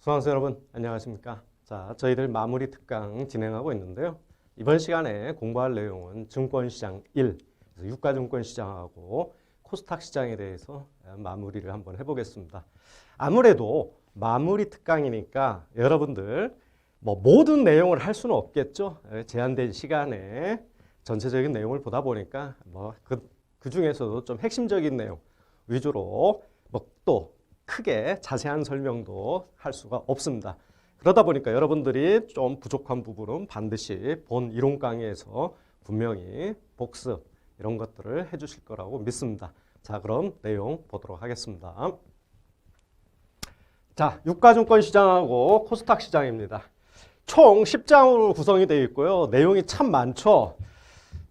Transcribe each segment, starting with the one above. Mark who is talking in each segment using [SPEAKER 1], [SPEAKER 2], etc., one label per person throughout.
[SPEAKER 1] 수강생 여러분 안녕하십니까? 자, 저희들 마무리 특강 진행하고 있는데요. 이번 시간에 공부할 내용은 증권시장 1, 그래서 유가증권시장하고 코스닥 시장에 대해서 마무리를 한번 해보겠습니다. 아무래도 마무리 특강이니까 여러분들 뭐 모든 내용을 할 수는 없겠죠. 제한된 시간에 전체적인 내용을 보다 보니까 뭐그 그 중에서도 좀 핵심적인 내용 위주로 뭐 또 크게 자세한 설명도 할 수가 없습니다. 그러다 보니까 여러분들이 좀 부족한 부분은 반드시 본 이론 강의에서 분명히 복습 이런 것들을 해주실 거라고 믿습니다. 자, 그럼 내용 보도록 하겠습니다. 자, 유가증권 시장하고 코스닥 시장입니다. 총 10장으로 구성이 되어 있고요. 내용이 참 많죠.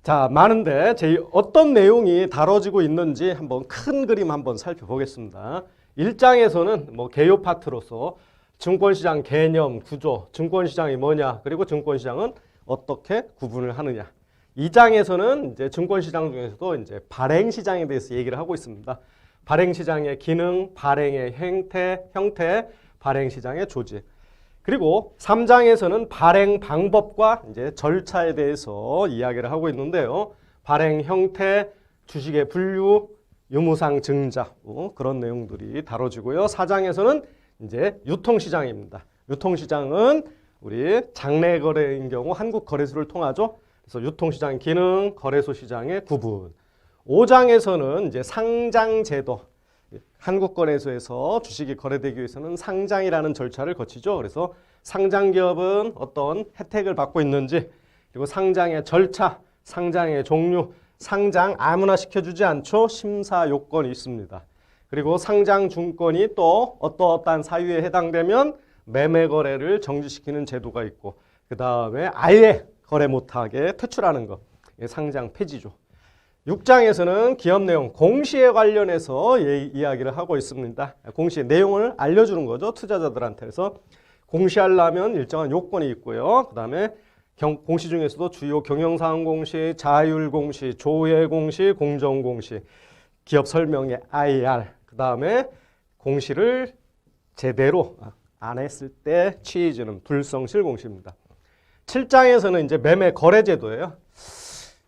[SPEAKER 1] 자, 많은데 제 어떤 내용이 다뤄지고 있는지 한번 큰 그림 한번 살펴보겠습니다. 1장에서는 뭐 개요 파트로서 증권시장 개념, 구조, 증권시장이 뭐냐, 그리고 증권시장은 어떻게 구분을 하느냐. 2장에서는 이제 증권시장 중에서도 이제 발행시장에 대해서 얘기를 하고 있습니다. 발행시장의 기능, 발행의 행태, 형태, 발행시장의 조직. 그리고 3장에서는 발행 방법과 이제 절차에 대해서 이야기를 하고 있는데요. 발행 형태, 주식의 분류, 유무상 증자 어, 그런 내용들이 다뤄지고요. 4장에서는 이제 유통시장입니다. 유통시장은 우리 장내 거래인 경우 한국 거래소를 통하죠. 그래서 유통시장 기능, 거래소 시장의 구분. 5장에서는 이제 상장 제도. 한국 거래소에서 주식이 거래되기 위해서는 상장이라는 절차를 거치죠. 그래서 상장 기업은 어떤 혜택을 받고 있는지, 그리고 상장의 절차, 상장의 종류, 상장 아무나 시켜주지 않죠. 심사 요건이 있습니다. 그리고 상장 중권이 또 어떠어떠한 사유에 해당되면 매매 거래를 정지시키는 제도가 있고 그 다음에 아예 거래 못하게 퇴출하는 것. 상장 폐지죠. 6장에서는 기업 내용 공시에 관련해서 예, 이야기를 하고 있습니다. 공시 내용을 알려주는 거죠. 투자자들한테. 그래서 공시하려면 일정한 요건이 있고요. 그 다음에 공시 중에서도 주요 경영사항 공시, 자율 공시, 조회 공시, 공정 공시, 기업 설명의 IR, 그 다음에 공시를 제대로 안 했을 때 취해지는 불성실 공시입니다. 7장에서는 이제 매매 거래 제도예요.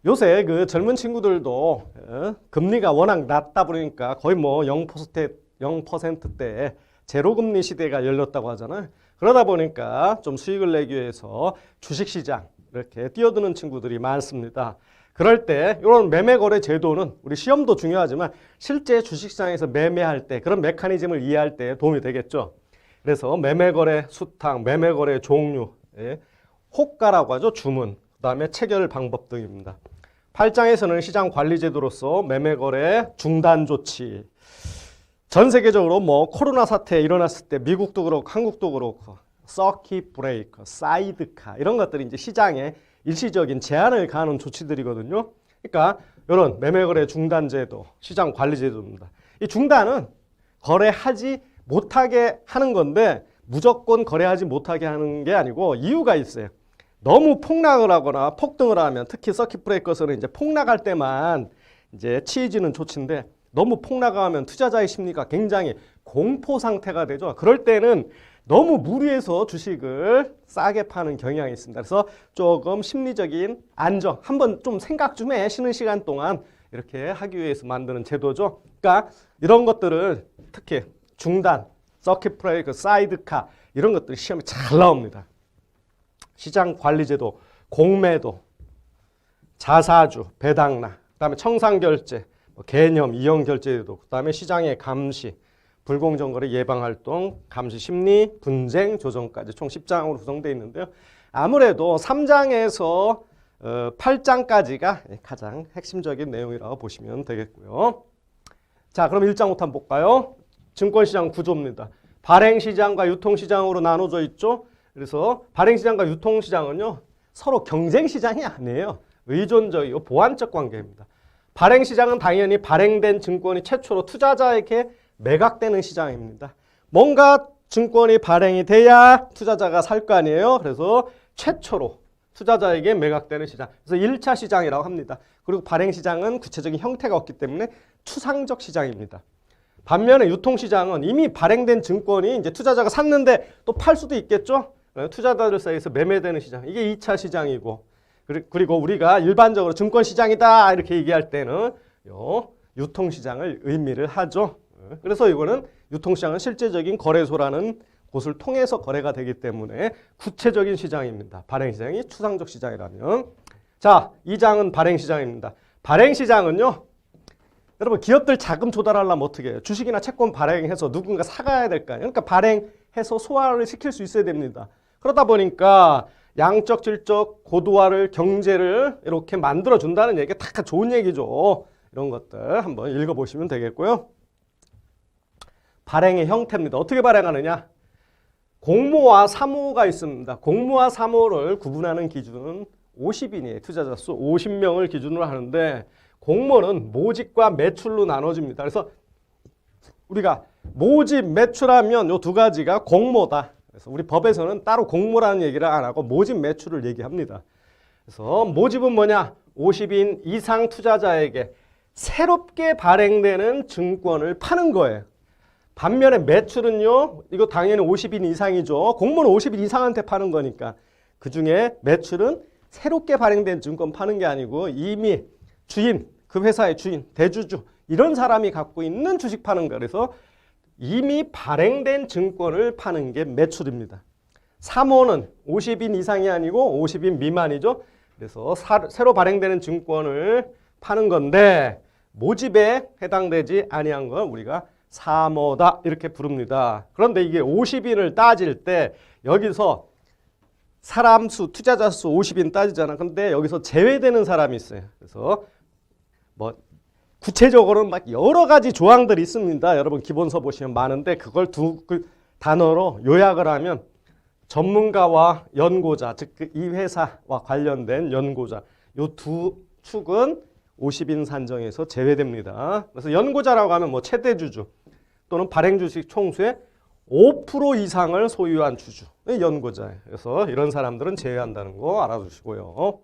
[SPEAKER 1] 요새 그 젊은 친구들도 어, 금리가 워낙 낮다 보니까 거의 뭐 0%대 0%대 제로 금리 시대가 열렸다고 하잖아요. 그러다 보니까 좀 수익을 내기 위해서 주식시장 이렇게 뛰어드는 친구들이 많습니다. 그럴 때 이런 매매 거래 제도는 우리 시험도 중요하지만 실제 주식시장에서 매매할 때 그런 메커니즘을 이해할 때 도움이 되겠죠. 그래서 매매 거래 수탕, 매매 거래 종류, 예, 호가라고 하죠. 주문, 그 다음에 체결 방법 등입니다. 8장에서는 시장 관리 제도로서 매매 거래 중단 조치, 전 세계적으로 뭐 코로나 사태 일어났을 때 미국도 그렇고 한국도 그렇고 서킷 브레이커, 사이드카 이런 것들이 이제 시장에 일시적인 제한을 가하는 조치들이거든요. 그러니까 이런 매매거래 중단 제도, 시장 관리 제도입니다. 이 중단은 거래하지 못하게 하는 건데 무조건 거래하지 못하게 하는 게 아니고 이유가 있어요. 너무 폭락을 하거나 폭등을 하면 특히 서킷 브레이커스는 이제 폭락할 때만 이제 취해지는 조치인데 너무 폭락하면 투자자의 심리가 굉장히 공포 상태가 되죠. 그럴 때는 너무 무리해서 주식을 싸게 파는 경향이 있습니다. 그래서 조금 심리적인 안정, 한번 좀 생각 좀 해. 쉬는 시간 동안 이렇게 하기 위해서 만드는 제도죠. 그러니까 이런 것들을 특히 중단, 서킷 브레이크, 사이드카 이런 것들이 시험에 잘 나옵니다. 시장 관리 제도, 공매도, 자사주, 배당나, 그다음에 청산결제, 뭐 개념, 이용 결제도, 그 다음에 시장의 감시, 불공정 거래 예방 활동, 감시 심리, 분쟁 조정까지 총 10장으로 구성되어 있는데요. 아무래도 3장에서 8장까지가 어, 가장 핵심적인 내용이라고 보시면 되겠고요. 자, 그럼 1장부터 한번 볼까요? 증권시장 구조입니다. 발행시장과 유통시장으로 나눠져 있죠. 그래서 발행시장과 유통시장은요, 서로 경쟁시장이 아니에요. 의존적이고 보완적 관계입니다. 발행 시장은 당연히 발행된 증권이 최초로 투자자에게 매각되는 시장입니다. 뭔가 증권이 발행이 돼야 투자자가 살 거 아니에요. 그래서 최초로 투자자에게 매각되는 시장. 그래서 1차 시장이라고 합니다. 그리고 발행 시장은 구체적인 형태가 없기 때문에 추상적 시장입니다. 반면에 유통 시장은 이미 발행된 증권이 이제 투자자가 샀는데 또 팔 수도 있겠죠. 어, 투자자들 사이에서 매매되는 시장 이게 2차 시장이고 그리- 그리고 우리가 일반적으로 증권 시장이다 이렇게 얘기할 때는 요 유통시장을 의미를 하죠. 어, 그래서 이거는 유통시장은 실제적인 거래소라는 곳을 통해서 거래가 되기 때문에 구체적인 시장입니다. 발행시장이 추상적 시장이라면 자, 이 장은 발행시장입니다. 발행시장은요. 여러분 기업들 자금 조달하려면 어떻게 해요? 주식이나 채권 발행해서 누군가 사가야 될까요? 그러니까 발행해서 소화를 시킬 수 있어야 됩니다. 그러다 보니까 양적, 질적, 고도화를 경제를 이렇게 만들어 준다는 얘기가 다 좋은 얘기죠. 이런 것들 한번 읽어 보시면 되겠고요. 발행의 형태입니다. 어떻게 발행하느냐? 공모와 사모가 있습니다. 공모와 사모를 구분하는 기준은 50인이에요. 투자자 수 50명을 기준으로 하는데 공모는 모집과 매출로 나눠집니다. 그래서 우리가 모집, 매출하면 요두 가지가 공모다. 그래서 우리 법에서는 따로 공모라는 얘기를 안 하고 모집, 매출을 얘기합니다. 그래서 모집은 뭐냐? 50인 이상 투자자에게 새롭게 발행되는 증권을 파는 거예요. 반면에 매출은요, 이거 당연히 50인 이상이죠. 공모는 50인 이상한테 파는 거니까. 그 중에 매출은 새롭게 발행된 증권 파는 게 아니고 이미 주인, 그 회사의 주인, 대주주, 이런 사람이 갖고 있는 주식 파는 거. 그래서 이미 발행된 증권을 파는 게 매출입니다. 3호는 50인 이상이 아니고 50인 미만이죠. 그래서 사- 새로 발행되는 증권을 파는 건데 모집에 해당되지 아니한 걸 우리가 사모다 이렇게 부릅니다. 그런데 이게 50인을 따질 때 여기서 사람 수, 투자자 수 50인 따지잖아. 근데 여기서 제외되는 사람이 있어요. 그래서 뭐 구체적으로는 막 여러 가지 조항들이 있습니다. 여러분 기본서 보시면 많은데 그걸 두그 단어로 요약을 하면 전문가와 연고자, 즉 이 회사와 관련된 연고자 요 두 축은 50인 산정에서 제외됩니다. 그래서 연고자라고 하면 뭐 최대 주주 또는 발행 주식 총수의 5% 이상을 소유한 주주 연고자예요. 그래서 이런 사람들은 제외한다는 거 알아두시고요.